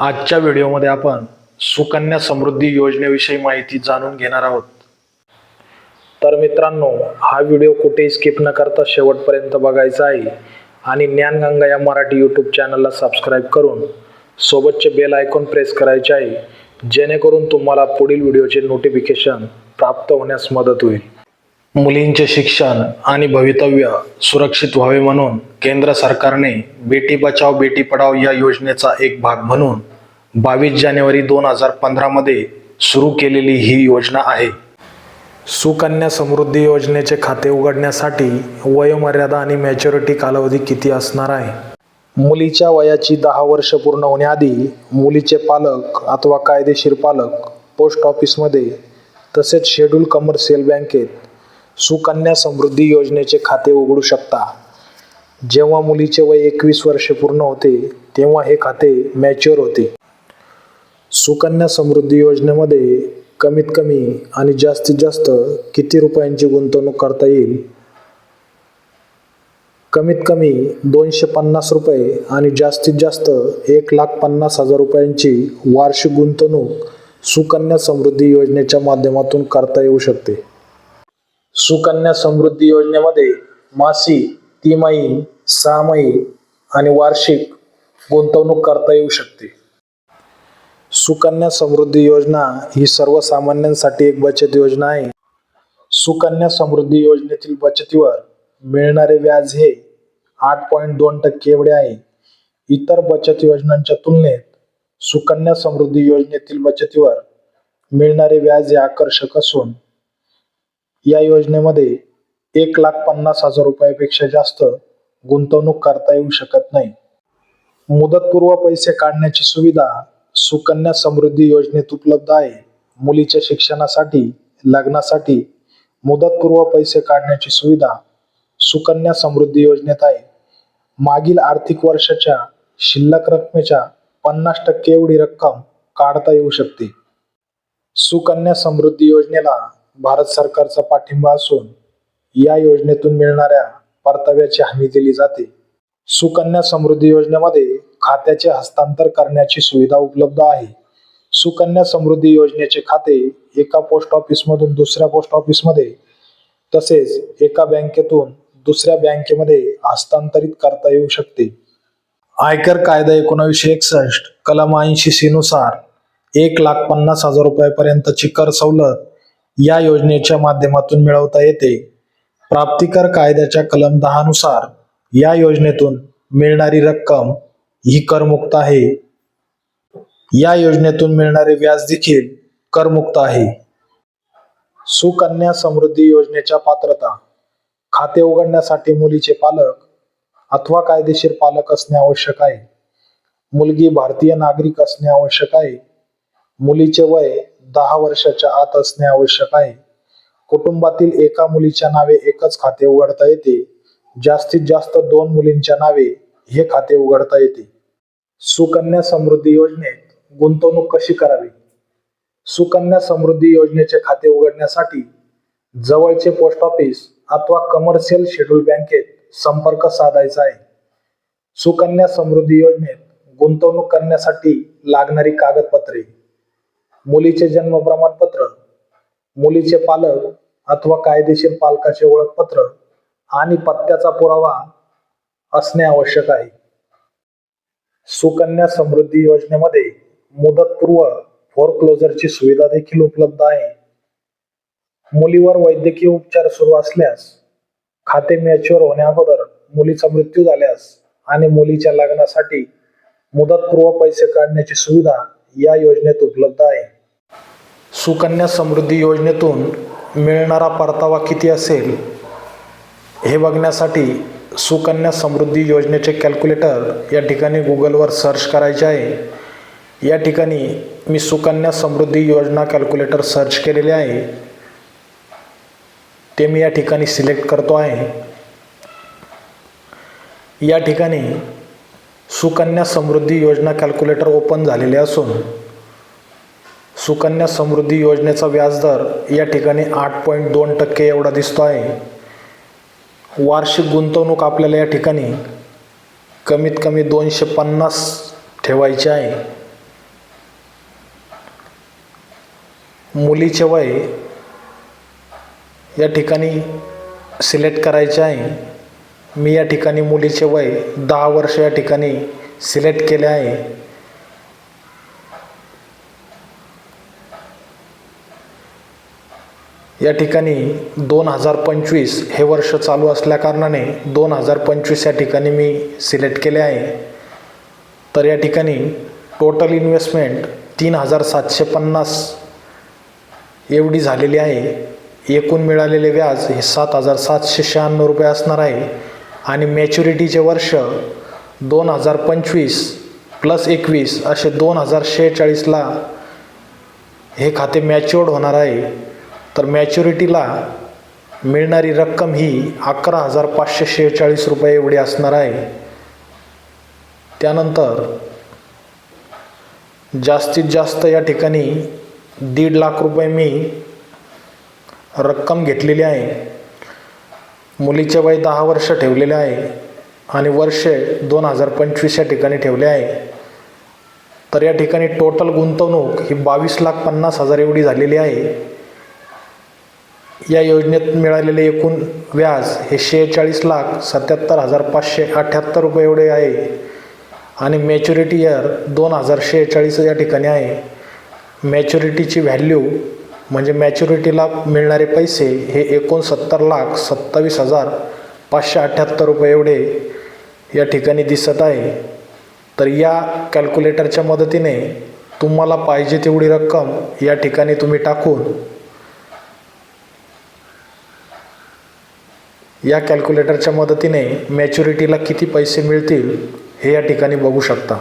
आजच्या व्हिडिओमध्ये आपण सुकन्या समृद्धी योजनेविषयी माहिती जाणून घेणार आहोत. तर मित्रांनो हा व्हिडिओ कुठेही स्किप न करता शेवटपर्यंत बघायचा आहे आणि ज्ञानगंगा या मराठी यूट्यूब चॅनलला सबस्क्राईब करून सोबतचे बेल आयकॉन प्रेस करायचे आहे जेणेकरून तुम्हाला पुढील व्हिडिओचे नोटिफिकेशन प्राप्त होण्यास मदत होईल. मुलींचे शिक्षण आणि भवितव्य सुरक्षित व्हावे म्हणून केंद्र सरकारने बेटी बचाव बेटी पढाव या योजनेचा एक भाग म्हणून बावीस जानेवारी दोन हजार पंधरामध्ये सुरू केलेली ही योजना आहे. सुकन्या समृद्धी योजनेचे खाते उघडण्यासाठी वयोमर्यादा आणि मॅच्युरिटी कालावधी किती असणार आहे? मुलीच्या वयाची दहा वर्ष पूर्ण होण्याआधी मुलीचे पालक अथवा कायदेशीर पालक पोस्ट ऑफिसमध्ये तसेच शेड्यूल कमर्शियल बँकेत सुकन्या समृद्धी योजनेचे खाते उघडू शकता. जेव्हा मुलीचे वय एकवीस वर्षे पूर्ण होते तेव्हा हे खाते मॅच्युअर होते. सुकन्या समृद्धी योजनेमध्ये कमीत कमी आणि जास्तीत जास्त किती रुपयांची गुंतवणूक करता येईल? कमीत कमी दोनशे पन्नास रुपये आणि जास्तीत जास्त एक लाख पन्नास हजार रुपयांची वार्षिक गुंतवणूक सुकन्या समृद्धी योजनेच्या माध्यमातून करता येऊ शकते. सुकन्या समृद्धी योजनेमध्ये मासिक तिमाही सहामाही आणि वार्षिक गुंतवणूक करता येऊ शकते. सुकन्या समृद्धी योजना ही सर्वसामान्यांसाठी एक बचत योजना आहे. सुकन्या समृद्धी योजनेतील बचतीवर मिळणारे व्याज हे आठ पॉईंट दोन टक्के एवढे आहे. इतर बचत योजनांच्या तुलनेत सुकन्या समृद्धी योजनेतील बचतीवर मिळणारे व्याज हे आकर्षक असून या योजनेमध्ये एक लाख पन्नास हजार रुपयापेक्षा जास्त गुंतवणूक करता येऊ शकत नाही. मुदतपूर्व पैसे काढण्याची सुविधा सुकन्या समृद्धी योजनेत उपलब्ध आहे. मुलीच्या शिक्षणासाठी लग्नासाठी मुदतपूर्व पैसे काढण्याची सुविधा सुकन्या समृद्धी योजनेत आहे. मागील आर्थिक वर्षाच्या शिल्लक रकमेच्या पन्नास टक्के एवढी रक्कम काढता येऊ शकते. सुकन्या समृद्धी योजनेला भारत सरकारचा पाठिंबा असून या योजनेतून मिळणाऱ्या परताव्याची हमी दिली जाते. सुकन्या समृद्धी योजनेमध्ये खात्याचे हस्तांतर करण्याची सुविधा उपलब्ध आहे. सुकन्या समृद्धी योजनेचे खाते एका पोस्ट ऑफिसमधून दुसऱ्या पोस्ट ऑफिसमध्ये तसेच एका बँकेतून दुसऱ्या बँकेमध्ये हस्तांतरित करता येऊ शकते. आयकर कायदा एकोणावीसशे एकसष्ट कलम ऐंशी सी नुसार एक लाख पन्नास हजार रुपयापर्यंतची कर सवलत या योजनेच्या माध्यमातून मिळवता येते. प्राप्तिकर कायद्याच्या कलम दहानुसार या योजनेतून मिळणारी रक्कम ही करमुक्त आहे. या योजनेतून मिळणारे व्याज देखील करमुक्त आहे. सुकन्या समृद्धी योजनेच्या पात्रता. खाते उघडण्यासाठी मुलीचे पालक अथवा कायदेशीर पालक असणे आवश्यक आहे. मुलगी भारतीय नागरिक असणे आवश्यक आहे. मुलीचे वय दहा वर्षाच्या आत असणे आवश्यक आहे. कुटुंबातील एका मुलीच्या नावे एकच खाते उघडता येते. जास्तीत जास्त दोन मुलींच्या नावे हे खाते उघडता येते. सुकन्या समृद्धी योजनेत गुंतवणूक कशी करावी? सुकन्या समृद्धी योजनेचे खाते उघडण्यासाठी जवळचे पोस्ट ऑफिस अथवा कमर्शियल शेड्यूल बँकेत संपर्क साधायचा आहे. सुकन्या समृद्धी योजनेत गुंतवणूक करण्यासाठी लागणारी कागदपत्रे मुलीचे जन्म प्रमाणपत्र मुलीचे पालक अथवा कायदेशीर पालकाचे ओळखपत्र आणि पत्त्याचा पुरावा असणे आवश्यक आहे. सुकन्या समृद्धी योजनेमध्ये मुदतपूर्व फोरक्लोजरची सुविधा देखील उपलब्ध आहे. मुलीवर वैद्यकीय उपचार सुरू असल्यास खाते मॅच्युअर होण्याअगोदर मुलीचा मृत्यू झाल्यास आणि मुलीच्या लग्नासाठी मुदतपूर्व पैसे काढण्याची सुविधा या योजनेत उपलब्ध आहे. सुकन्या समृद्धी योजनेतून मिळणारा परतावा किती असेल? हे बघण्यासाठी सुकन्या समृद्धी योजनेचे कॅल्क्युलेटर या ठिकाणी गुगलवर सर्च करायचे आहे. या ठिकाणी मी सुकन्या समृद्धी योजना कॅल्क्युलेटर सर्च केलेले आहे. ते मी या ठिकाणी सिलेक्ट करतो आहे. या ठिकाणी सुकन्या समृद्धी योजना कॅल्क्युलेटर ओपन झालेले असून सुकन्या समृद्धी योजनेचा व्याजदर या ठिकाणी आठ पॉईंट दोन टक्के एवढा दिसतो आहे. वार्षिक गुंतवणूक आपल्याला या ठिकाणी कमीत कमी दोनशे पन्नास ठेवायची आहे. मुलीचे वय या ठिकाणी सिलेक्ट करायचे आहे. मी या ठिकाणी मुलीचे वय दहा वर्ष या ठिकाणी सिलेक्ट केले आहे. या ठिकाणी दोन हजार पंचवीस हे वर्ष चालू असल्याकारणाने दोन हजार पंचवीस या ठिकाणी मी सिलेक्ट केले आहे. तर या ठिकाणी टोटल इन्व्हेस्टमेंट तीन हजार सातशे पन्नास एवढी झालेली आहे. एकूण मिळालेले व्याज हे सात हजार सातशे शहाण्णव रुपये असणार आहे. आणि मॅच्युरिटीचे वर्ष दोन हजार पंचवीस प्लस एकवीस असे दोन हजार शेहेचाळीसला हे खाते मॅच्युअर्ड होणार आहे. तर मॅच्युरिटीला मिळणारी रक्कम ही अकरा हजार पाचशे शेहेचाळीस रुपये एवढी असणार आहे. त्यानंतर जास्तीत जास्त या ठिकाणी दीड लाख रुपये मी रक्कम घेतलेली आहे. मुलीचे वय दहा वर्ष ठेवलेले आहे आणि वर्षे दोन हजार पंचवीस या ठिकाणी ठेवले आहे. तर या ठिकाणी टोटल गुंतवणूक ही बावीस लाख पन्नास हजार एवढी झालेली आहे. या योजनेत मिळालेले एकूण व्याज हे शेहेचाळीस लाख सत्याहत्तर हजार पाचशे अठ्ठ्याहत्तर रुपये एवढे आहे. आणि मॅच्युरिटी इयर दोन हजार शेहेचाळीस या ठिकाणी आहे. मॅच्युरिटीची व्हॅल्यू म्हणजे मॅच्युरिटीला मिळणारे पैसे हे एकोणसत्तर लाख सत्तावीस हजार पाचशे अठ्ठ्याहत्तर रुपये एवढे या ठिकाणी दिसत आहे. तर या कॅल्क्युलेटरच्या मदतीने तुम्हाला पाहिजे तेवढी रक्कम या ठिकाणी तुम्ही टाकून या कॅल्क्युलेटरच्या मदतीने मॅच्युरिटीला किती पैसे मिळतील हे या ठिकाणी बघू शकता.